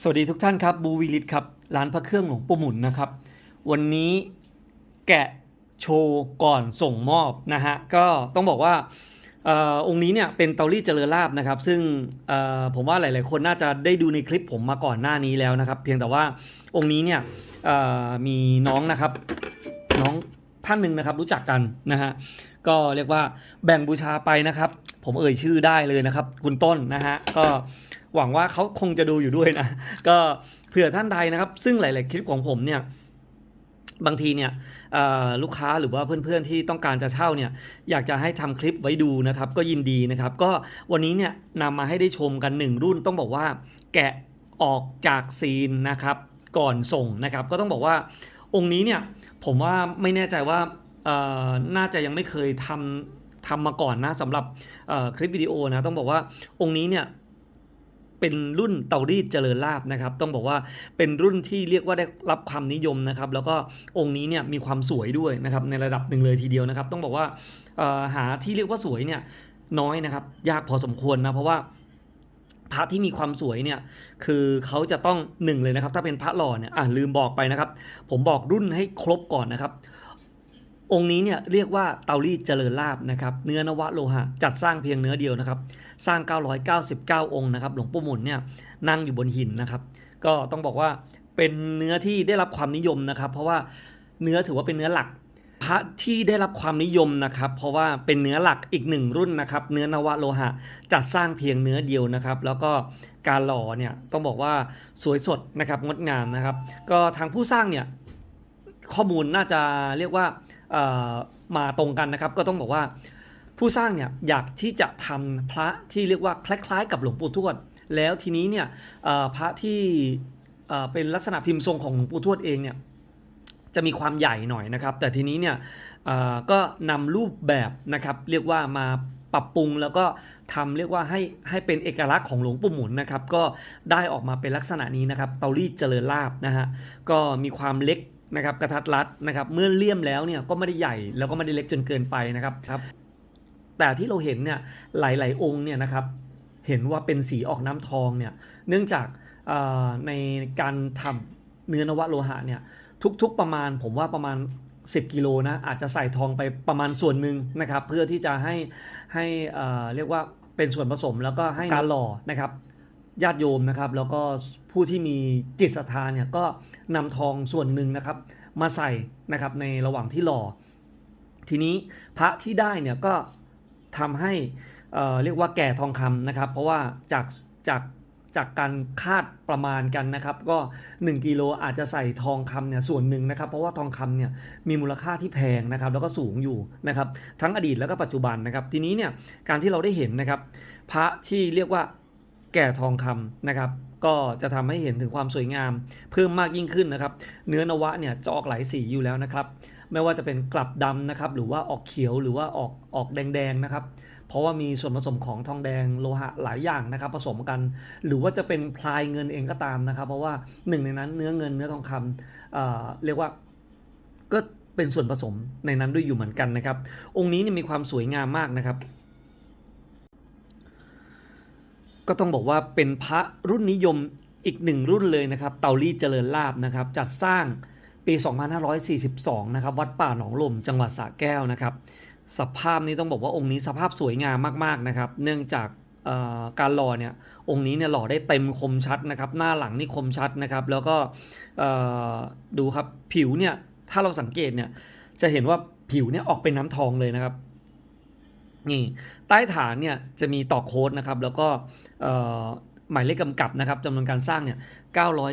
สวัสดีทุกท่านครับบูวิลิตครับร้านพระเครื่องหลวงปู่หมุนนะครับ วันนี้แกะโชว์ก่อนส่งมอบนะฮะก็ต้องบอกว่าอองค์นี้เนี่ยเป็นเตารีดเจริญลาบนะครับ ซึ่งผมว่าหลาย ๆ คนน่าจะได้ดูในคลิปผมมาก่อนหน้านี้แล้วนะครับ เพียงแต่ว่าองค์นี้เนี่ยมีน้องนะครับน้องท่านหนึ่งนะครับรู้จักกันนะฮะก็เรียกว่าแบ่งบูชาไปนะครับ ผมเอ่ยชื่อได้เลยนะครับ คุณต้นนะฮะก็ หวังว่าเขาคงจะดูอยู่ด้วยนะ ก็เผื่อท่านใดนะครับ ซึ่งหลาย ๆ คลิปของผมเนี่ยบางทีเนี่ยลูกค้าหรือว่าเพื่อนๆที่ต้องการจะเช่าเนี่ยอยากจะให้ทำคลิปไว้ดูนะครับก็ยินดีนะครับ ก็วันนี้เนี่ยนำมาให้ได้ชมกันหนึ่งรุ่นต้องบอกว่าแกะออกจากซีนนะครับก่อนส่งนะครับ ก็ต้องบอกว่าองค์นี้เนี่ยผมว่าไม่แน่ใจว่าน่าจะยังไม่เคยทำทำมาก่อนนะสำหรับคลิปวิดีโอนะต้องบอกว่าองค์นี้เนี่ย เป็นรุ่นเตารีดเจริญลาบนะครับ ต้องบอกว่าเป็นรุ่นที่เรียกว่าได้รับความนิยมนะครับ แล้วก็องค์นี้เนี่ยมีความสวยด้วยนะครับในระดับหนึ่งเลยทีเดียวนะครับ ต้องบอกว่าหาที่เรียกว่าสวยเนี่ยน้อยนะครับ ยากพอสมควรนะเพราะว่าพระที่มีความสวยเนี่ยคือเขาจะต้องหนึ่งเลยนะครับ ถ้าเป็นพระหล่อเนี่ยอะลืมบอกไปนะครับ ผมบอกรุ่นให้ครบก่อนนะครับ องค์นี้เนี่ยเรียกว่าเตารีดเจริญลาบนะครับ เนื้อนวะโลหะจัดสร้างเพียงเนื้อเดียวนะครับ สร้าง 999 องค์นะครับ หลวงปู่หมุนเนี่ยนั่งอยู่บนหินนะครับ ก็ต้องบอกว่าเป็นเนื้อที่ได้รับความนิยมนะครับ เพราะว่าเนื้อถือว่าเป็นเนื้อหลักพระที่ได้รับความนิยมนะครับ เพราะว่าเป็นเนื้อหลักอีกหนึ่งรุ่นนะครับ เนื้อนวะโลหะจัดสร้างเพียงเนื้อเดียวนะครับ แล้วก็การหล่อเนี่ยต้องบอกว่าสวยสดนะครับงดงามนะครับ ก็ทางผู้สร้างเนี่ยข้อมูลน่าจะเรียกว่า มาตรงกันนะครับ ก็ต้องบอกว่าผู้สร้างเนี่ยอยากที่จะทำพระที่เรียกว่าคล้ายๆ กับหลวงปู่ทวด แล้วทีนี้เนี่ยพระที่เป็นลักษณะพิมพ์ทรงของหลวงปู่ทวดเองเนี่ยจะมีความใหญ่หน่อยนะครับ แต่ทีนี้เนี่ยก็นำรูปแบบนะครับเรียกว่ามาปรับปรุงแล้วก็ทำเรียกว่าให้ให้เป็นเอกลักษณ์ของหลวงปู่หมุนนะครับ ก็ได้ออกมาเป็นลักษณะนี้นะครับ เตารีดเจริญลาบนะฮะก็มีความเล็ก นะครับกระทัดรัดนะครับเมื่อเลี่ยมแล้วเนี่ยก็ไม่ได้ใหญ่แล้วก็ไม่ได้เล็กจนเกินไปนะครับครับ แต่ที่เราเห็นเนี่ยหลาย ๆ องค์เนี่ยนะครับเห็นว่าเป็นสีออกน้ำทองเนี่ยเนื่องจากเอ่อในการทำเนื้อนวะโลหะเนี่ยทุกๆประมาณผมว่าประมาณ 10 กิโลนะอาจจะใส่ทองไปประมาณส่วนหนึ่งนะครับ เพื่อที่จะให้ให้เอ่อเรียกว่าเป็นส่วนผสมแล้วก็ให้การหล่อนะครับ ญาติโยมนะครับ แล้วก็ผู้ที่มีจิตศรัทธาเนี่ยก็นำทองส่วนหนึ่งนะครับ มาใส่นะครับในระหว่างที่หล่อทีนี้พระที่ได้เนี่ยก็ทำให้เเรียกว่าแก่ทองคำนะครับ เพราะว่าจากจากจากการคาดประมาณกันนะครับ ก็ 1กิโลอาจจะใส่ทองคำเนี่ยส่วนหนึ่งนะครับ เพราะว่าทองคำเนี่ยมีมูลค่าที่แพงนะครับ แล้วก็สูงอยู่นะครับ ทั้งอดีตแล้วก็ปัจจุบันนะครับ ทีนี้เนี่ยการที่เราได้เห็นนะครับ พระที่เรียกว่า แก่ทองคำนะครับ ก็จะทำให้เห็นถึงความสวยงาม เพิ่มมากยิ่งขึ้นนะครับ เนื้อนวะเนี่ยจะออกหลายสีอยู่แล้วนะครับ ไม่ว่าจะเป็นกลับดำนะครับ หรือว่าออกเขียวหรือว่าออกออกแดงๆนะครับ เพราะว่ามีส่วนผสมของทองแดงโลหะหลายอย่างนะครับ ผสมกัน หรือว่าจะเป็นพลายเงินเองก็ตามนะครับ เพราะว่าหนึ่งในนั้นเนื้อเงินเนื้อทองคำเอ่อเรียกว่าก็เป็นส่วนผสมในนั้นด้วยอยู่เหมือนกันนะครับ องค์นี้เนี่ยมีความสวยงามมากนะครับ ก็ต้องบอกว่าเป็นพระรุ่นนิยมอีกหนึ่งรุ่นเลยนะครับ เตารีเจริญลาบนะครับ จัดสร้างปี 2542 นะครับ วัดป่าหนองลมจังหวัดสระแก้วนะครับ สภาพนี้ต้องบอกว่าองค์นี้สภาพสวยงามมากๆนะครับ เนื่องจากการหล่อเนี่ยองค์นี้เนี่ยหล่อได้เต็มคมชัดนะครับ หน้าหลังนี่คมชัดนะครับ แล้วก็ดูครับผิวเนี่ยถ้าเราสังเกตเนี่ยจะเห็นว่าผิวเนี่ยออกเป็นน้ำทองเลยนะครับ นี่ใต้ฐานเนี่ยจะมีต่อโค้ดนะครับแล้วก็หมายเลขกำกับนะครับจำนวนการสร้างเนี่ย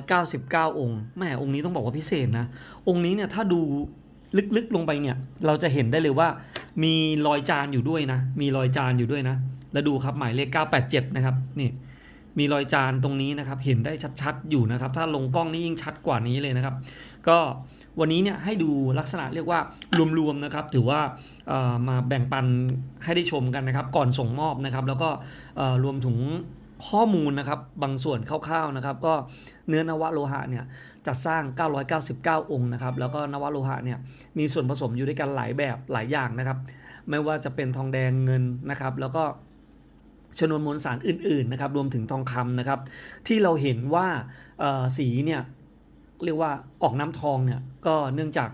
999 องค์แม่องค์นี้ต้องบอกว่าพิเศษนะ องค์นี้เนี่ยถ้าดูลึกๆลงไปเนี่ย เราจะเห็นได้เลยว่ามีรอยจานอยู่ด้วยนะ มีรอยจานอยู่ด้วยนะ แล้วดูครับหมายเลข 987 นะครับ นี่ มีรอยจานตรงนี้นะครับ เห็นได้ชัดๆอยู่นะครับ ถ้าลงกล้องนี่ยิ่งชัดกว่านี้เลยนะครับ ก็วันนี้เนี่ยให้ดูลักษณะเรียกว่ารวมๆนะครับ ถือว่ามาแบ่งปันให้ได้ชมกันนะครับ ก่อนส่งมอบนะครับ แล้วก็รวมถึงข้อมูลนะครับบางส่วนคร่าวๆนะครับ ก็เนื้อนวะโลหะเนี่ยจัดสร้าง 999 องค์นะครับ แล้วก็นวะโลหะเนี่ยมีส่วนผสมอยู่ด้วยกันหลายแบบหลายอย่างนะครับ ไม่ว่าจะเป็นทองแดงเงินนะครับ แล้วก็ ชนวนมวลสารอื่นๆนะครับรวมถึงทองคำนะครับ ที่เราเห็นว่าสีเนี่ยเรียกว่าออกน้ำทองเนี่ยก็เนื่องจาก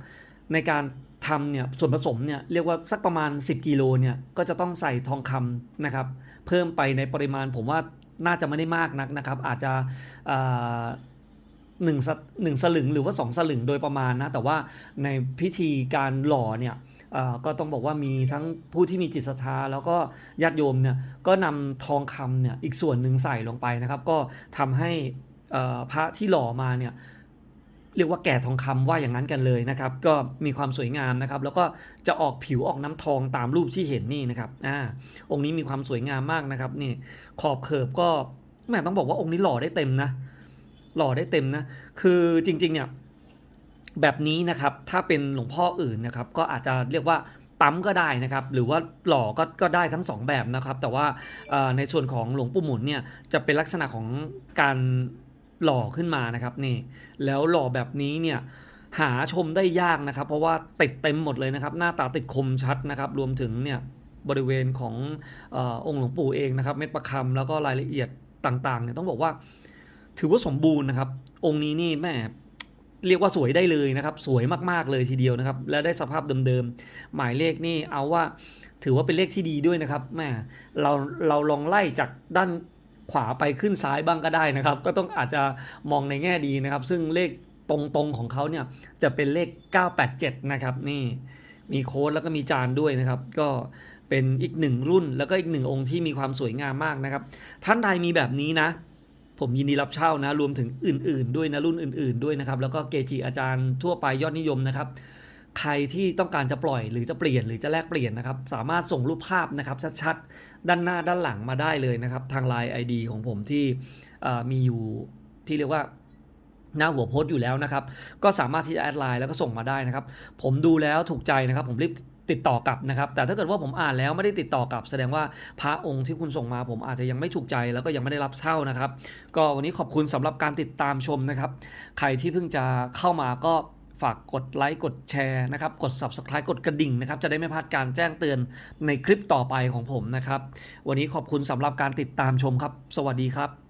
ในการทำเนี่ยส่วนผสมเนี่ยเรียกว่าสักประมาณ 10กิโลเนี่ยก็จะต้องใส่ทองคำนะครับ เพิ่มไปในปริมาณผมว่าน่าจะไม่ได้มากนักนะครับ อาจจะหนึ่งสหนึ่งสลึงหรือว่าสองสลึงโดยประมาณนะแต่ว่าในพิธีการหล่อเนี่ย ก็ต้องบอกว่ามีทั้งผู้ที่มีจิตศรัทธาแล้วก็ญาติโยมเนี่ยก็นำทองคำเนี่ยอีกส่วนหนึ่งใส่ลงไปนะครับ ก็ทำให้พระที่หล่อมาเนี่ยเรียกว่าแก่ทองคำว่าอย่างนั้นกันเลยนะครับ ก็มีความสวยงามนะครับ แล้วก็จะออกผิวออกน้ำทองตามรูปที่เห็นนี่นะครับอ่าองค์นี้มีความสวยงามมากนะครับนี่ขอบเขิบก็แม่ต้องบอกว่าองค์นี้หล่อได้เต็มนะ หล่อได้เต็มนะ คือจริงๆเนี่ย แบบนี้นะครับถ้าเป็นหลวงพ่ออื่นนะครับก็อาจจะเรียกว่าปั๊มก็ได้นะครับหรือว่าหล่อก็ก็ได้ทั้งสองแบบนะครับ แต่ว่าในส่วนของหลวงปู่หมุนเนี่ยจะเป็นลักษณะของการหล่อขึ้นมานะครับนี่แล้วหล่อแบบนี้เนี่ยหาชมได้ยากนะครับ เพราะว่าติดเต็มหมดเลยนะครับ หน้าตาติดคมชัดนะครับ รวมถึงเนี่ยบริเวณของออองค์หลวงปู่เองนะครับ เม็ดประคำแล้วก็รายละเอียดต่างๆเนี่ยต้องบอกว่า ถือว่าสมบูรณ์นะครับ องค์นี้นี่แม่ เรียกว่าสวยได้เลยนะครับ สวยมากๆเลยทีเดียวนะครับ และได้สภาพเดิมๆ หมายเลขนี่เอาว่าถือว่าเป็นเลขที่ดีด้วยนะครับแม่เราเราลองไล่จากด้านขวาไปขึ้นซ้ายบ้างก็ได้นะครับ ก็ต้องอาจจะมองในแง่ดีนะครับ ซึ่งเลขตรงๆของเขาเนี่ยจะเป็นเลข 987 นะครับ นี่มีโค้ดแล้วก็มีจานด้วยนะครับ ก็เป็นอีกหนึ่งรุ่นแล้วก็อีกหนึ่งองค์ที่มีความสวยงามมากนะครับ ท่านใดมีแบบนี้นะ ผมยินดีรับเช่านะ รวมถึงอื่น ๆ ด้วยนะรุ่นอื่น ๆ ด้วยนะครับ แล้วก็เกจิอาจารย์ทั่วไปยอดนิยมนะครับ ใครที่ต้องการจะปล่อยหรือจะเปลี่ยนหรือจะแลกเปลี่ยนนะครับ สามารถส่งรูปภาพนะครับชัดๆด้านหน้าด้านหลังมาได้เลยนะครับ ทาง Line ID ของผมที่มีอยู่ที่เรียกว่าหน้าหัวโพสต์อยู่แล้วนะครับ ก็สามารถที่จะแอดไลน์แล้วก็ส่งมาได้นะครับ ผมดูแล้วถูกใจนะครับ ผมรีบ ติดต่อกลับนะครับ แต่ถ้าเกิดว่าผมอ่านแล้วไม่ได้ติดต่อกลับ แสดงว่าพระองค์ที่คุณส่งมาผมอาจจะยังไม่ถูกใจแล้วก็ยังไม่ได้รับเช่านะครับ ก็วันนี้ขอบคุณสำหรับการติดตามชมนะครับ ใครที่เพิ่งจะเข้ามาก็ฝากกดไลค์กดแชร์นะครับ กด subscribe กดกระดิ่งนะครับ จะได้ไม่พลาดการแจ้งเตือนในคลิปต่อไปของผมนะครับ วันนี้ขอบคุณสำหรับการติดตามชมครับ สวัสดีครับ